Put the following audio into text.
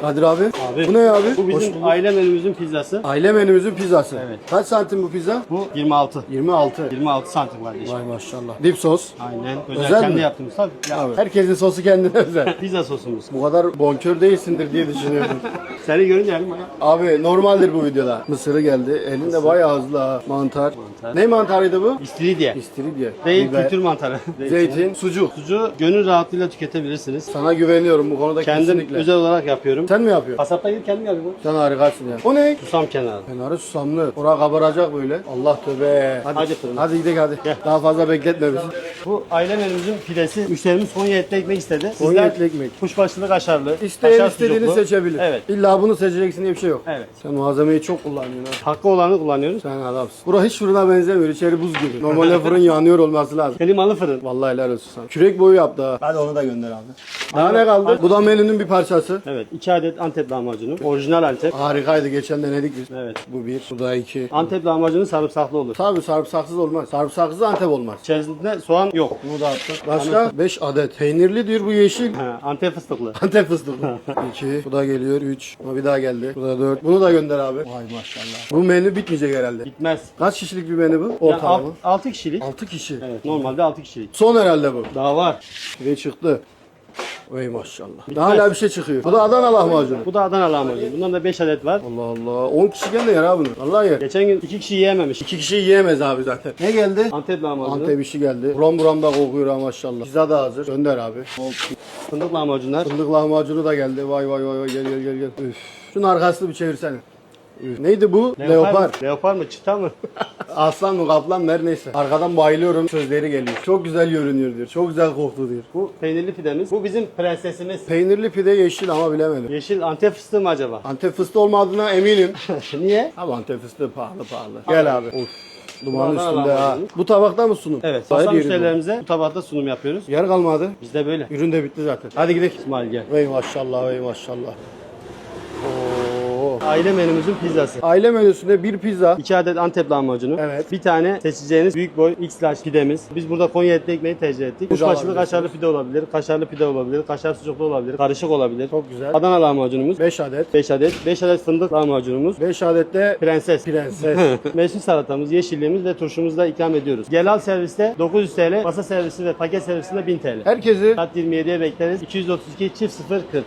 Kadir abi. Abi. Bu ne abi? Bu Hoş bizim bulduk. aile menümüzün pizzası. Aile menümüzün pizzası. Evet. Kaç santim bu pizza? Bu 26. 26. 26 santim kardeşim. Vay maşallah. Dip sos. Aynen. Özel, Özel kendi mi? yaptığımız tabii. Ya, Abi. Herkesin sosu kendine özel. Pizza sosumuz. Bu kadar bonkör değilsindir diye düşünüyorum. Seni görünce elim ayağı. Abi normaldir bu videoda. Mısırı geldi. Elinde bayağı hızlı ha. Mantar. Mantar. Ne mantarıydı bu? İstiridye. İstiridye. Değil Biber, kültür mantarı. Zeytin, sucuk. Sucuğu gönül rahatlığıyla tüketebilirsiniz. Sana güveniyorum bu konuda Kendim kesinlikle. özel olarak yapıyorum. Sen mi yapıyorsun? Kasapta gidip kendim yapıyorum. Sen harikasın ya. O ne? Susam kenarı. Kenarı susamlı. Ora kabaracak böyle. Allah tövbe. Hadi, Hadi fırına. Hadi gidelim hadi. Gel. Daha fazla bekletme bizi. Bu aile menümüzün pidesi. Müşterimiz Konya etli ekmek istedi. Konya Sizler etli ekmek. Kuşbaşılı kaşarlı. İsteyen kaşar istediğini sucuklu. seçebilir. Evet. İlla bunu seçeceksin diye bir şey yok. Evet. Sen malzemeyi çok kullanıyorsun ha. Hakkı olanı kullanıyoruz. Sen adamsın. Bura hiç fırına benzemiyor. İçeri buz gibi. Normalde fırın yanıyor olması lazım. Klimalı fırın. Vallahi helal olsun sana. Kürek boyu yaptı ha. Hadi onu da gönder abi. Daha ne kaldı? Bu da menünün bir parçası. Evet. 2 adet Antep lahmacunu. Orijinal Antep. Harikaydı. Geçen denedik biz. Evet. Bu bir. Bu da iki. Antep lahmacunu sarımsaklı olur. Tabii sarımsaksız olmaz. Sarımsaksız Antep olmaz. İçerisinde soğan yok. Bunu da attık. Başka 5 adet. Peynirli diyor bu yeşil. Ha, Antep fıstıklı. Antep fıstıklı. 2. Bu da geliyor 3. Bu bir daha geldi. Bu da 4. Bunu da gönder abi. Vay maşallah. Bu menü bitmeyecek herhalde. Bitmez. Kaç kişilik bir menü bu? Ortalama. 6 kişilik. 6 kişi. Evet. Normalde 6 kişilik. Son herhalde bu. Daha var. Ve çıktı. Vay maşallah. Daha hala bir şey çıkıyor. Bu da Adana lahmacunu. Bu da Adana lahmacunu. Bundan da 5 adet var. Allah Allah. 10 kişi gene yer ha bunu. Vallahi yer. Geçen gün 2 kişi yiyememiş. 2 kişi yiyemez abi zaten. Ne geldi? Antep lahmacunu. Antep işi geldi. Buram buram da kokuyor ha maşallah. Pizza da hazır. Gönder abi. Fındık lahmacunlar. Fındık lahmacunu da geldi. Vay vay vay vay gel gel gel gel. Üf. Şunun arkasını bir çevirsene. Neydi bu? Leopar. mı? Leopar mı? Çita mı? Aslan mı kaplan mı her neyse. Arkadan bayılıyorum sözleri geliyor. Çok güzel görünüyor diyor. Çok güzel koktu diyor. Bu peynirli pidemiz. Bu bizim prensesimiz. Peynirli pide yeşil ama bilemedim. Yeşil Antep fıstığı mı acaba? Antep fıstığı olmadığına eminim. Niye? Ama Antep fıstığı pahalı pahalı. Gel abi. Of. Dumanın Dumandan üstünde ha. Bu tabakta mı sunum? Evet. Masa yeri bu. müşterilerimize bu tabakta sunum yapıyoruz. Yer kalmadı. Bizde böyle. Ürün de bitti zaten. Hadi gidelim. İsmail gel. Vey maşallah vey maşallah. Aile menümüzün pizzası. Aile menüsünde bir pizza. 2 adet Antep lahmacunu. Evet. Bir tane seçeceğiniz büyük boy X large pidemiz. Biz burada Konya etli ekmeği tercih ettik. Kuşbaşılı kaşarlı pide olabilir, kaşarlı pide olabilir, kaşar sucuklu olabilir, karışık olabilir. Çok güzel. Adana lahmacunumuz 5 adet. 5 adet. 5 adet fındık lahmacunumuz. 5 adet de Prenses. prenses. Mevsim salatamız, yeşilliğimiz ve turşumuzu da ikram ediyoruz. Gelal serviste 900 TL, masa servisi ve paket servisinde 1000 TL. Herkesi Saat 27'ye bekleriz. 232 çift 0 40.